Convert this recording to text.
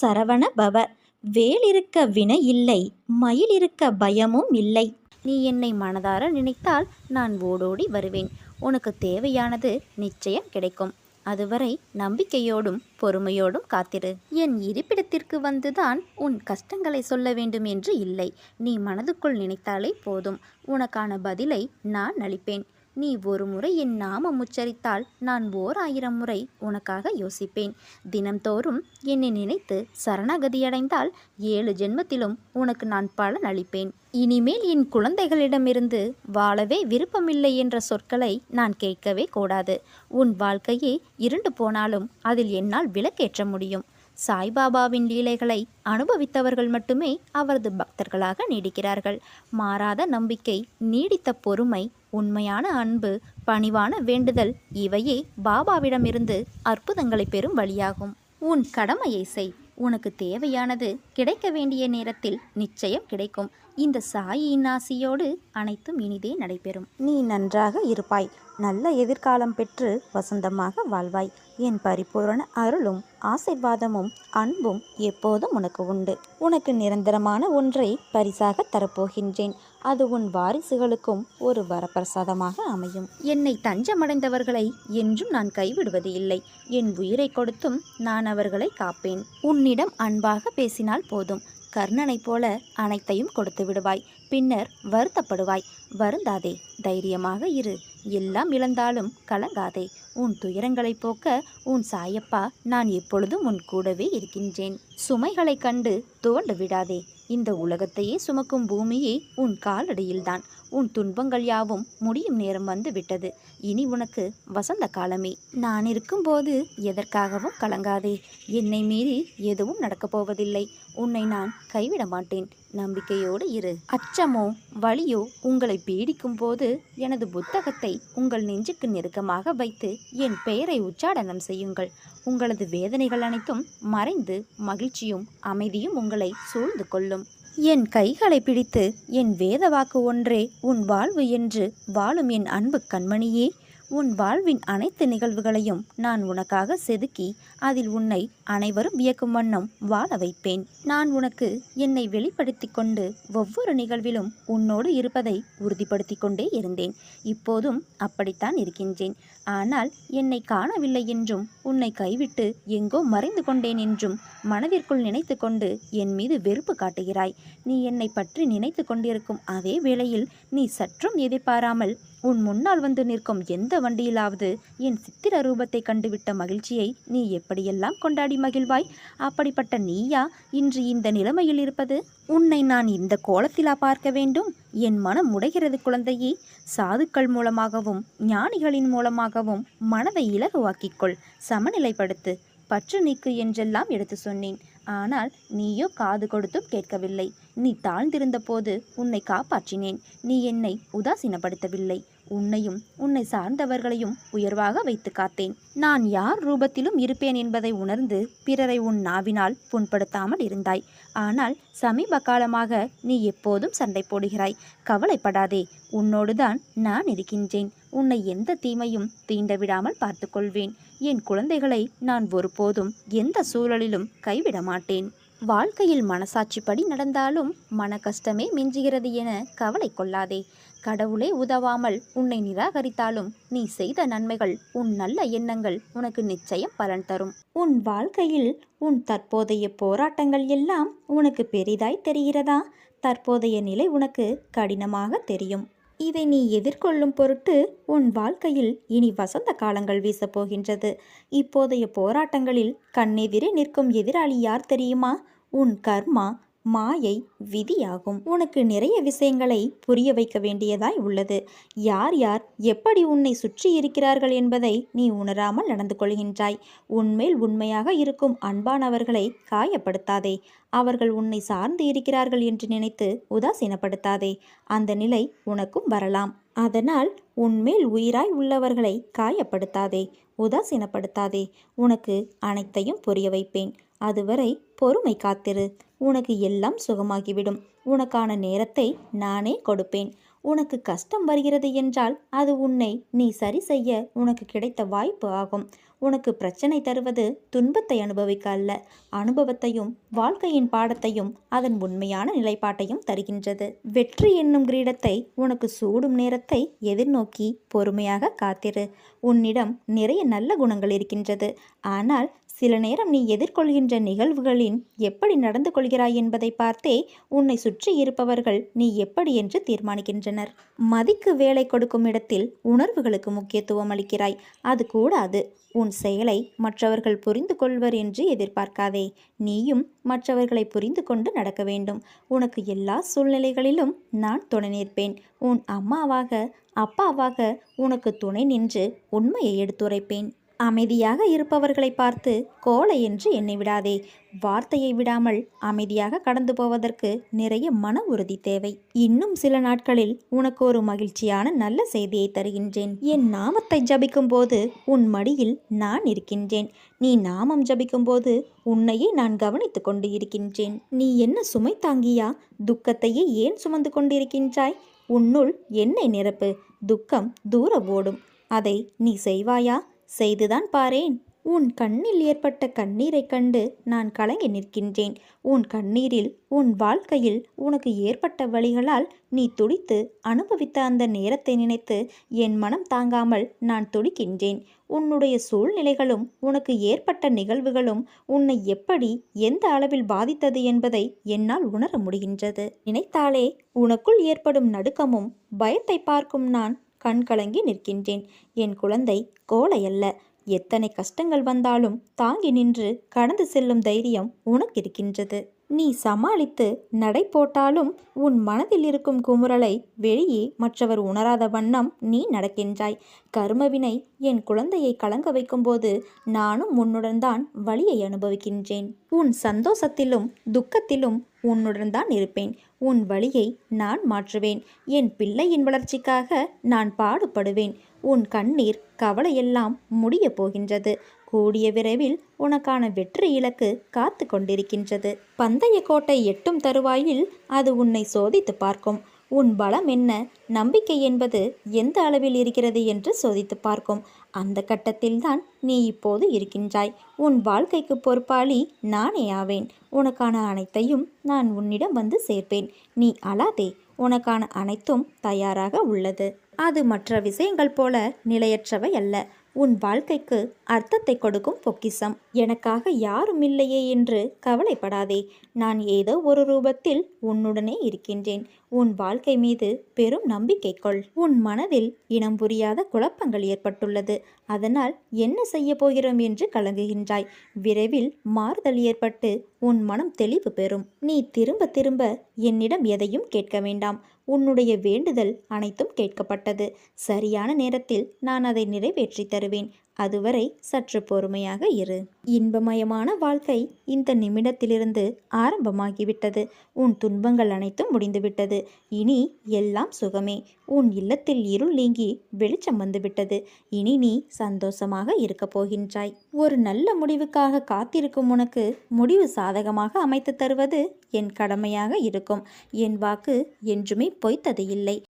சரவண பவ. வேல் இருக்க வினை இல்லை மயில் இருக்க பயமும் இல்லை. நீ என்னை மனதார நினைத்தால் நான் ஓடோடி வருவேன். உனக்கு தேவையானது நிச்சயம் கிடைக்கும். அதுவரை நம்பிக்கையோடும் பொறுமையோடும் காத்திரு. என் இருப்பிடத்திற்கு வந்துதான் உன் கஷ்டங்களை சொல்ல வேண்டும் என்று இல்லை. நீ மனதுக்குள் நினைத்தாலே போதும். உனக்கான பதிலை நான் அளிப்பேன். நீ ஒரு முறை என் நாமம் உச்சரித்தால் நான் ஓர் ஆயிரம் முறை உனக்காக யோசிப்பேன். தினம்தோறும் என்னை நினைத்து சரணாகதியடைந்தால் ஏழு ஜென்மத்திலும் உனக்கு நான் பலன் அளிப்பேன். இனிமேல் என் குழந்தைகளிடமிருந்து வாழவே விருப்பமில்லை என்ற சொற்களை நான் கேட்கவே கூடாது. உன் வாழ்க்கையே இருண்டு போனாலும் அதில் என்னால் விளக்கேற்ற முடியும். சாய்பாபாவின் லீலைகளை அனுபவித்தவர்கள் மட்டுமே அவரது பக்தர்களாக நீடிக்கிறார்கள். மாறாத நம்பிக்கை நீடித்த பொறுமை உண்மையான அன்பு பணிவான வேண்டுதல் இவையே பாபாவிடமிருந்து அற்புதங்களை பெறும் வழியாகும். உன் கடமையை செய். உனக்கு தேவையானது கிடைக்க வேண்டிய நேரத்தில் நிச்சயம் கிடைக்கும். இந்த சாயியின் ஆசியோடு அனைத்தும் இனிதே நடைபெறும். நீ நன்றாக இருப்பாய். நல்ல எதிர்காலம் பெற்று வசந்தமாக வாழ்வாய். என் பரிபூரண அருளும் ஆசிர்வாதமும் அன்பும் எப்போதும் உனக்கு உண்டு. உனக்கு நிரந்தரமான ஒன்றை பரிசாக தரப்போகின்றேன். அது உன் வாரிசுகளுக்கும் ஒரு வரப்பிரசாதமாக அமையும். என்னை தஞ்சமடைந்தவர்களை என்றும் நான் கைவிடுவது இல்லை. என் உயிரை கொடுத்தும் நான் அவர்களை காப்பேன். உன்னிடம் அன்பாக பேசினால் போதும். கர்ணனைப் போல அனைத்தையும் கொடுத்து விடுவாய். பின்னர் வருத்தப்படுவாய். வருந்தாதே தைரியமாக இரு. எல்லாம் இழந்தாலும் கலங்காதே. உன் துயரங்களை போக்க உன் சாயப்பா நான் எப்பொழுதும் உன் கூடவே இருக்கின்றேன். சுமைகளை கண்டு துவண்டு விடாதே இந்த உலகத்தையே சுமக்கும் பூமியே உன் காலடியில்தான். உன் துன்பங்கள் யாவும் முடியும் நேரம் வந்து விட்டது இனி உனக்கு வசந்த காலமே. நான் இருக்கும்போது எதற்காகவும் கலங்காதே. என்னை மீறி எதுவும் நடக்கப் போவதில்லை. உன்னை நான் கைவிட மாட்டேன். நம்பிக்கையோடு இரு. அச்சமோ வலியோ உங்களை பீடிக்கும் போது எனது புத்தகத்தை உங்கள் நெஞ்சுக்கு நெருக்கமாக வைத்து என் பெயரை உச்சாடனம் செய்யுங்கள். உங்களது வேதனைகள் அனைத்தும் மறைந்து மகிழ்ச்சியும் அமைதியும் உங்களை சூழ்ந்து கொள்ளும். என் கைகளை பிடித்து என் வேத வாக்கு ஒன்றே உன் வாழ்வு என்று வாழும் என் அன்பு கண்மணியே. உன் வாழ்வின் அனைத்து நிகழ்வுகளையும் நான் உனக்காக செதுக்கி அதில் உன்னை அனைவரும் வியக்கும் வண்ணம் வாழ வைப்பேன். நான் உனக்கு என்னை வெளிப்படுத்தி கொண்டு ஒவ்வொரு நிகழ்விலும் உன்னோடு இருப்பதை உறுதிப்படுத்தி கொண்டே இருந்தேன். இப்போதும் அப்படித்தான் இருக்கின்றேன். ஆனால் என்னை காணவில்லை என்றும் உன்னை கைவிட்டு எங்கோ மறைந்து கொண்டேன் என்றும் மனதிற்குள் நினைத்து கொண்டு என் மீது வெறுப்பு காட்டுகிறாய். நீ என்னை பற்றி நினைத்து கொண்டிருக்கும் அதே வேளையில் நீ சற்றும் எதிர்பாராமல் உன் முன்னால் வந்து நிற்கும் எந்த வண்டியிலாவது என் சித்திர ரூபத்தை கண்டுவிட்ட மகிழ்ச்சியை நீ எப்படியெல்லாம் கொண்டாடி மகிழ்வாய்? அப்படிப்பட்ட நீயா இன்று இந்த நிலைமையில் இருப்பது? உன்னை நான் இந்த கோலத்திலா பார்க்க வேண்டும்? என் மனம் உடைகிறது குழந்தையே. சாதுக்கள் மூலமாகவும் ஞானிகளின் மூலமாகவும் மனதை இலகுவாக்கிக்கொள். சமநிலைப்படுத்து. பற்று நீக்கு என்றெல்லாம் எடுத்து சொன்னேன். ஆனால் நீயோ காது கொடுத்தும் கேட்கவில்லை. நீ தாழ்ந்திருந்த போது உன்னை காப்பாற்றினேன். நீ என்னை உதாசீனப்படுத்தவில்லை. உன்னையும் உன்னை சார்ந்தவர்களையும் உயர்வாக வைத்து காத்தேன். நான் யார் ரூபத்திலும் இருப்பேன் என்பதை உணர்ந்து பிறரை உன் நாவினால் புண்படுத்தாமல் இருந்தாய். ஆனால் சமீப காலமாக நீ எப்போதும் சண்டை போடுகிறாய். கவலைப்படாதே உன்னோடுதான் நான் இருக்கின்றேன். உன்னை எந்த தீமையும் தீண்ட விடாமல் பார்த்துக்கொள்வேன். என் குழந்தைகளை நான் ஒருபோதும் எந்த சூழலிலும் கைவிட மாட்டேன். வாழ்க்கையில் மனசாட்சிப்படி நடந்தாலும் மன கஷ்டமே மிஞ்சுகிறது என கவலை கொள்ளாதே. கடவுளே உதவாமல் உன்னை நிராகரித்தாலும் நீ செய்த நன்மைகள் உன் நல்ல எண்ணங்கள் உனக்கு நிச்சயம் பலன் தரும். உன் வாழ்க்கையில் உன் தற்போதைய போராட்டங்கள் எல்லாம் உனக்கு பெரிதாய் தெரிகிறதா? தற்போதைய நிலை உனக்கு கடினமாக தெரியும். இதை நீ எதிர்கொள்ளும் பொருட்டு உன் வாழ்க்கையில் இனி வசந்த காலங்கள் வீசப் போகின்றது. இப்போதைய போராட்டங்களில் கண்ணெதிரே நிற்கும் எதிராளி யார் தெரியுமா? உன் கர்மா மாயை விதியாகும். உனக்கு நிறைய விஷயங்களை புரிய வைக்க வேண்டியதாய் உள்ளது. யார் யார் எப்படி உன்னை சுற்றி இருக்கிறார்கள் என்பதை நீ உணராமல் நடந்து கொள்கின்றாய். உன்மேல் உண்மையாக இருக்கும் அன்பானவர்களை காயப்படுத்தாதே. அவர்கள் உன்னை சார்ந்து இருக்கிறார்கள் என்று நினைத்து உதாசீனப்படுத்தாதே. அந்த நிலை உனக்கும் வரலாம். அதனால் உன்மேல் உயிராய் உள்ளவர்களை காயப்படுத்தாதே உதாசீனப்படுத்தாதே. உனக்கு அனைத்தையும் புரிய வைப்பேன். அதுவரை பொறுமை காத்திரு. உனக்கு எல்லாம் சுகமாகிவிடும். உனக்கான நேரத்தை நானே கொடுப்பேன். உனக்கு கஷ்டம் வருகிறது என்றால் அது உன்னை நீ சரி செய்ய உனக்கு கிடைத்த வாய்ப்பு ஆகும். உனக்கு பிரச்சனை தருவது துன்பத்தை அனுபவிக்க அல்ல. அனுபவத்தையும் வாழ்க்கையின் பாடத்தையும் அதன் உண்மையான நிலைப்பாட்டையும் தருகின்றது. வெற்றி என்னும் கிரீடத்தை உனக்கு சூடும் நேரத்தை எதிர்நோக்கி பொறுமையாக காத்திரு. உன்னிடம் நிறைய நல்ல குணங்கள் இருக்கின்றது. ஆனால் சில நேரம் நீ எதிர்கொள்கின்ற நிகழ்வுகளின் எப்படி நடந்து கொள்கிறாய் என்பதை பார்த்தே உன்னை சுற்றி இருப்பவர்கள் நீ எப்படி என்று தீர்மானிக்கின்றனர். மதிக்கு வேலை கொடுக்கும் இடத்தில் உணர்வுகளுக்கு முக்கியத்துவம் அளிக்கிறாய். அது கூடாது. உன் செயலை மற்றவர்கள் புரிந்து கொள்வர் என்று எதிர்பார்க்காதே. நீயும் மற்றவர்களை புரிந்து கொண்டு நடக்க வேண்டும். உனக்கு எல்லா சூழ்நிலைகளிலும் நான் துணை நிற்பேன். உன் அம்மாவாக அப்பாவாக உனக்கு துணை நின்று உண்மையை எடுத்துரைப்பேன். அமைதியாக இருப்பவர்களை பார்த்து கோலை என்று எண்ணி விடாதே. வார்த்தையை விடாமல் அமைதியாக கடந்து போவதற்கு நிறைய மன உறுதி தேவை. இன்னும் சில நாட்களில் உனக்கு ஒரு மகிழ்ச்சியான நல்ல செய்தியை தருகின்றேன். என் நாமத்தை ஜபிக்கும் போது உன் மடியில் நான் இருக்கின்றேன். நீ நாமம் ஜபிக்கும் போது உன்னையே நான் கவனித்துக் கொண்டு இருக்கின்றேன். நீ என்ன சுமை தாங்கியா? துக்கத்தையே ஏன் சுமந்து கொண்டிருக்கின்றாய்? உன்னுள் என்னை நிரப்பு. துக்கம் தூர ஓடும். அதை நீ செய்வாயா? செய்துதான் பாரேன். உன் கண்ணில் ஏற்பட்ட கண்ணீரைக் கண்டு நான் கலங்கி நிற்கின்றேன். உன் கண்ணீரில் உன் வாழ்க்கையில் உனக்கு ஏற்பட்ட வழிகளால் நீ துடித்து அனுபவித்த அந்த நேரத்தை நினைத்து என் மனம் தாங்காமல் நான் துடிக்கின்றேன். உன்னுடைய சூழ்நிலைகளும் உனக்கு ஏற்பட்ட நிகழ்வுகளும் உன்னை எப்படி எந்த அளவில் பாதித்தது என்பதை என்னால் உணர முடிகின்றது. நினைத்தாலே உனக்குள் ஏற்படும் நடுக்கமும் பயத்தை பார்க்கும் நான் கண் கலங்கி நிற்கின்றேன். என் குழந்தை கோலை அல்ல எத்தனை கஷ்டங்கள் வந்தாலும் தாங்கி நின்று கடந்து செல்லும் தைரியம் உனக்கு இருக்கின்றது. நீ சமாளித்து நடை போட்டாலும் உன் மனதில் இருக்கும் குமுறலை வெளியே மற்றவர் உணராத வண்ணம் நீ நடக்கின்றாய். கர்மவினை என் குழந்தையை கலங்க வைக்கும்போது நானும் உன்னுடன் தான் வழியை அனுபவிக்கின்றேன். உன் சந்தோஷத்திலும் துக்கத்திலும் உன்னுடன் தான் இருப்பேன். உன் வழியை நான் மாற்றுவேன். என் பிள்ளையின் வளர்ச்சிக்காக நான் பாடுபடுவேன். உன் கண்ணீர் கவலையெல்லாம் முடிய போகின்றது. கூடிய விரைவில் உனக்கான வெற்றி இலக்கு காத்து கொண்டிருக்கின்றது. பந்தய கோட்டை எட்டும் தருவாயில் அது உன்னை சோதித்து பார்க்கும். உன் பலம் என்ன? நம்பிக்கை என்பது எந்த அளவில் இருக்கிறது என்று சோதித்து பார்க்கும். அந்த கட்டத்தில்தான் நீ இப்போது இருக்கின்றாய். உன் வாழ்க்கைக்கு பொறுப்பாளி நானே ஆவேன். உனக்கான அனைத்தையும் நான் உன்னிடம் வந்து சேர்ப்பேன். நீ அழாதே. உனக்கான அனைத்தும் தயாராக உள்ளது. அது மற்ற விஷயங்கள் போல நிலையற்றவை அல்ல. உன் வாழ்க்கைக்கு அர்த்தத்தை கொடுக்கும் பொக்கிசம் எனக்காக யாரும் இல்லையே என்று கவலைப்படாதே. நான் ஏதோ ஒரு ரூபத்தில் உன்னுடனே இருக்கின்றேன். உன் வாழ்க்கை மீது பெரும் நம்பிக்கை கொள். உன் மனதில் இனம் புரியாத குழப்பங்கள் ஏற்பட்டுள்ளது. அதனால் என்ன செய்ய போகிறோம் என்று கலங்குகின்றாய். விரைவில் மாறுதல் ஏற்பட்டு உன் மனம் தெளிவு பெறும். நீ திரும்ப திரும்ப என்னிடம் எதையும் கேட்க வேண்டாம். உன்னுடைய வேண்டுதல் அனைத்தும் கேட்கப்பட்டது. சரியான நேரத்தில் நான் அதை நிறைவேற்றி தருவேன். அதுவரை சற்று பொறுமையாக இரு. இன்பமயமான வாழ்க்கை இந்த நிமிடத்திலிருந்து ஆரம்பமாகிவிட்டது. உன் துன்பங்கள் அனைத்தும் முடிந்துவிட்டது. இனி எல்லாம் சுகமே. உன் இல்லத்தில் இருள் நீங்கி வெளிச்சம் வந்துவிட்டது. இனி நீ சந்தோஷமாக இருக்கப் போகின்றாய். ஒரு நல்ல முடிவுக்காக காத்திருக்கும் உனக்கு முடிவு சாதகமாக அமைத்து தருவது என் கடமையாக இருக்கும். என் வாக்கு என்றுமே பொய்த்தது இல்லை.